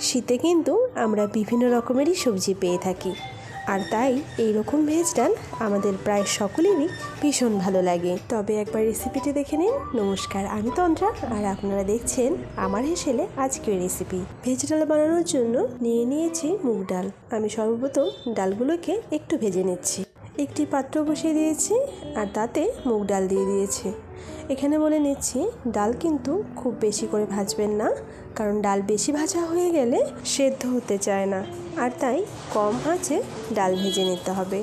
শীতে কিন্তু আমরা বিভিন্ন রকমেরই সবজি পেয়ে থাকি। আর তাই এই রকম ভেজ ডাল আমাদের প্রায় সকলেরই ভীষণ ভালো লাগে। তবে একবার রেসিপিটি দেখে নিন। নমস্কার, আমি তন্দ্রা আর আপনারা দেখছেন আমার হেসেলে আজকের রেসিপি ভেজ ডাল বানানোর জন্য নিয়ে নিয়েছি মুগ ডাল। আমি সর্বপ্রথম ডালগুলোকে একটু ভেজে নিচ্ছি। একটি পাত্র বসিয়ে দিয়েছি আর তাতে মুগ ডাল দিয়ে দিয়েছি। এখানে বলে নিচ্ছি, ডাল কিন্তু খুব বেশি করে ভাজবেন না, কারণ ডাল বেশি ভাজা হয়ে গেলে সেদ্ধ হতে চায় না। আর তাই কম আঁচে ডাল ভেজে নিতে হবে।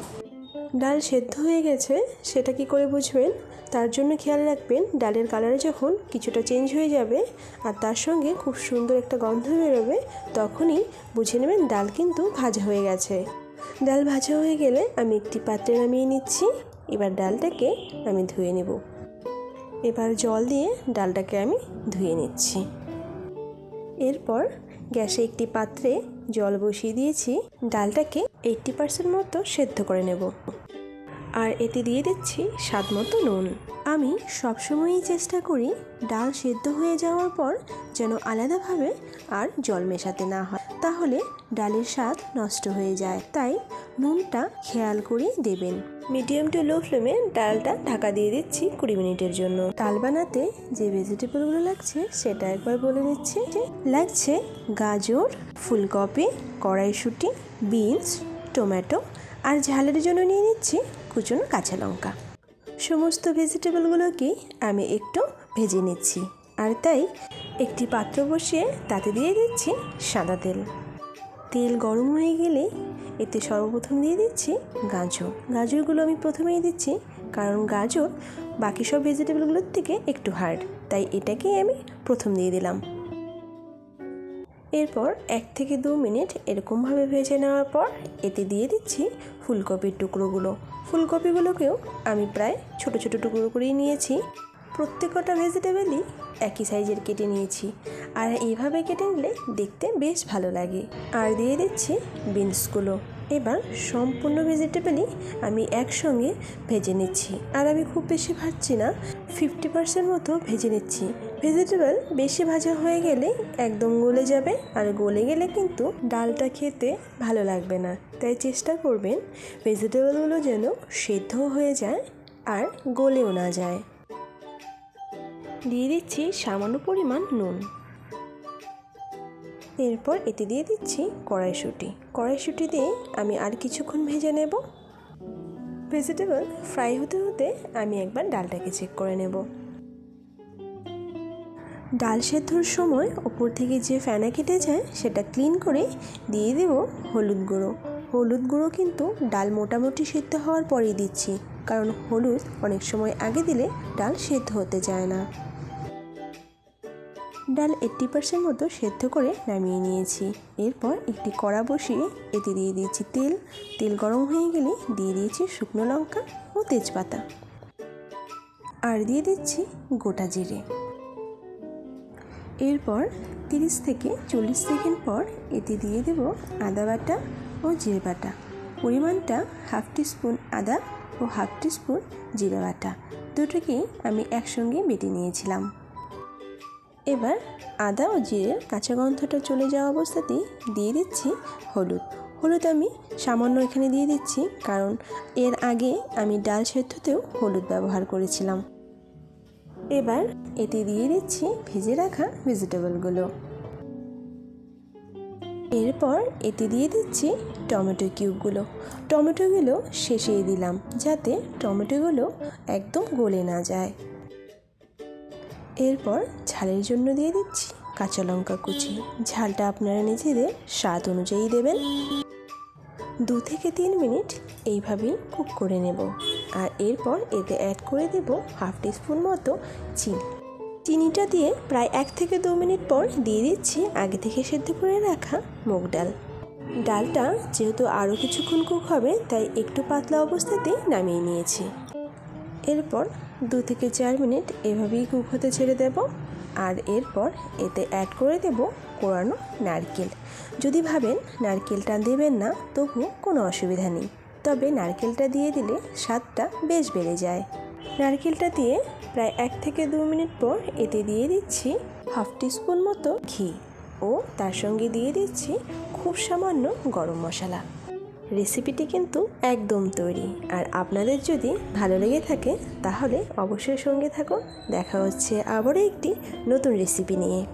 ডাল সেদ্ধ হয়ে গেছে, সেটা কি করে বুঝবেন? তার জন্য খেয়াল রাখবেন, ডালের কালার যখন কিছুটা চেঞ্জ হয়ে যাবে আর তার সঙ্গে খুব সুন্দর একটা গন্ধ বেরোবে, তখনই বুঝে নেবেন ডাল কিন্তু ভাজা হয়ে গেছে। ডাল ভাজা হয়ে গেলে আমি একটি পাত্রে নামিয়ে নিচ্ছি। এবার ডালটাকে আমি ধুয়ে নেব। এবার জল দিয়ে ডালটাকে আমি ধুয়ে নিচ্ছি। এরপর গ্যাসে একটি পাত্রে জল বসিয়ে দিয়েছি। ডালটাকে এইটটি পার্সেন্ট মতো সেদ্ধ করে নেব। আর এতে দিয়ে দিচ্ছি স্বাদ মতো নুন। আমি সবসময়ই চেষ্টা করি ডাল সেদ্ধ হয়ে যাওয়ার পর যেন আলাদাভাবে আর জল মেশাতে না হয়, তাহলে ডালের স্বাদ নষ্ট হয়ে যায়। তাই নুনটা খেয়াল করে দেবেন। মিডিয়াম টু লো ফ্লেমে ডালটা ঢাকা দিয়ে দিচ্ছি কুড়ি মিনিটের জন্য। ডাল বানাতে যে ভেজিটেবলগুলো লাগছে সেটা একবার বলে নিচ্ছি। লাগছে গাজর, ফুলকপি, কড়াইশুঁটি, বিনস, টমেটো আর ঝালের জন্য নিয়ে নিচ্ছি কুচনো কাঁচা লঙ্কা। সমস্ত ভেজিটেবলগুলোকে আমি একটু ভেজে নিচ্ছি। আর তাই একটি পাত্র বসিয়ে তাতে দিয়ে দিচ্ছি সাদা তেল। তেল গরম হয়ে গেলে এতে সর্বপ্রথম দিয়ে দিচ্ছি গাজর। গাজরগুলো আমি প্রথমেই দিচ্ছি কারণ গাজর বাকি সব ভেজিটেবলগুলোর থেকে একটু হার্ড তাই এটাকেই আমি প্রথম দিয়ে দিলাম। এরপর এক থেকে দু মিনিট এরকমভাবে ভেজে নেওয়ার পর এতে দিয়ে দিচ্ছি ফুলকপির টুকরোগুলো। ফুলকপিগুলোকেও আমি প্রায় ছোট ছোট টুকরো করেই নিয়েছি। প্রত্যেকটা ভেজিটেবলই একই সাইজের কেটে নিয়েছি। আর এইভাবে কেটে নিলে দেখতে বেশ ভালো লাগে। আর দিয়ে দিচ্ছি বিনসগুলো। এবার সম্পূর্ণ ভেজিটেবলই আমি একসঙ্গে ভেজে নিচ্ছি। আর আমি খুব বেশি ভাজছি না, ফিফটি পার্সেন্ট মতো ভেজে নিচ্ছি। ভেজিটেবল বেশি ভাজা হয়ে গেলে একদম গলে যাবে আর গলে গেলে কিন্তু ডালটা খেতে ভালো লাগবে না। তাই চেষ্টা করবেন ভেজিটেবলগুলো যেন সেদ্ধ হয়ে যায় আর গলেও না যায়। দিয়ে দিচ্ছি সামান্য পরিমাণ নুন। এরপর এতে দিয়ে দিচ্ছি কড়াইশুঁটি। কড়াইশুঁটি দিয়ে আমি আর কিছুক্ষণ ভেজে নেব। ভেজিটেবল ফ্রাই হতে হতে আমি একবার ডালটাকে চেক করে নেব। ডাল সেদ্ধর সময় ওপর থেকে যে ফেনা কেটে যায়, সেটা ক্লিন করে দিয়ে দেব হলুদ গুঁড়ো। হলুদ গুঁড়ো কিন্তু ডাল মোটামুটি সেদ্ধ হওয়ার পরেই দিচ্ছি, কারণ হলুদ অনেক সময় আগে দিলে ডাল সেদ্ধ হতে চায় না। ডাল এইট্টি পার্সেন্ট মতো সেদ্ধ করে নামিয়ে নিয়েছি। এরপর একটি কড়া বসিয়ে এতে দিয়ে দিয়েছি তেল। তেল গরম হয়ে গেলে দিয়ে দিয়েছি শুকনো লঙ্কা ও তেজপাতা। আর দিয়ে দিচ্ছি গোটা জিরে। এরপর তিরিশ থেকে চল্লিশ সেকেন্ড পর এতে দিয়ে দেব আদা বাটা ও জিরে বাটা। পরিমাণটা হাফ টিস্পুন আদা ও হাফ টিস্পুন জিরে বাটা। দুটোকেই আমি একসঙ্গে বেটে নিয়েছিলাম। এবার আদা ও জিরের কাঁচা গন্ধটা চলে যাওয়া অবস্থাতেই দিয়ে দিচ্ছি হলুদ। হলুদ আমি সামান্য এখানে দিয়ে দিচ্ছি কারণ এর আগে আমি ডাল সেদ্ধতেও হলুদ ব্যবহার করেছিলাম। এবার এতে দিয়ে দিচ্ছি ভেজে রাখা ভেজিটেবলগুলো। এরপর এতে দিয়ে দিচ্ছি টমেটো কিউবগুলো। টমেটোগুলো শেষেই দিলাম যাতে টমেটোগুলো একদম গলে না যায়। এরপর ঝালের জন্য দিয়ে দিচ্ছি কাঁচা লঙ্কা কুচি। ঝালটা আপনারা নিজেদের স্বাদ অনুযায়ী দেবেন। দু থেকে তিন মিনিট এইভাবেই কুক করে নেব। আর এরপর এতে অ্যাড করে দেব হাফ টিস্পুন মতো চিনি। চিনিটা দিয়ে প্রায় এক থেকে দু মিনিট পর দিয়ে দিচ্ছি আগে থেকে সেদ্ধ করে রাখা মুগ ডাল। ডালটা যেহেতু আরও কিছুক্ষণ কুক হবে, তাই একটু পাতলা অবস্থাতেই নামিয়ে নিয়েছি। এরপর দু থেকে চার মিনিট এভাবেই কুক হতে ছেড়ে দেব। আর এরপর এতে অ্যাড করে দেব কোরানো নারকেল। যদি ভাবেন নারকেলটা দেবেন না তবু কোনো অসুবিধা নেই। তবে নারকেলটা দিয়ে দিলে স্বাদটা বেশ বেড়ে যায়। নারকেলটা দিয়ে প্রায় এক থেকে দু মিনিট পর এতে দিয়ে দিচ্ছি হাফ টিস্পুন মতো ঘি ও তার সঙ্গে দিয়ে দিচ্ছি খুব সামান্য গরম মশলা। রেসিপিটি কিন্তু একদম তৈরি। আর আপনাদের যদি ভালো লেগে থাকে, তাহলে অবশ্যই সঙ্গে থাকুন। দেখা হচ্ছে আবারও একটি নতুন রেসিপি নিয়ে।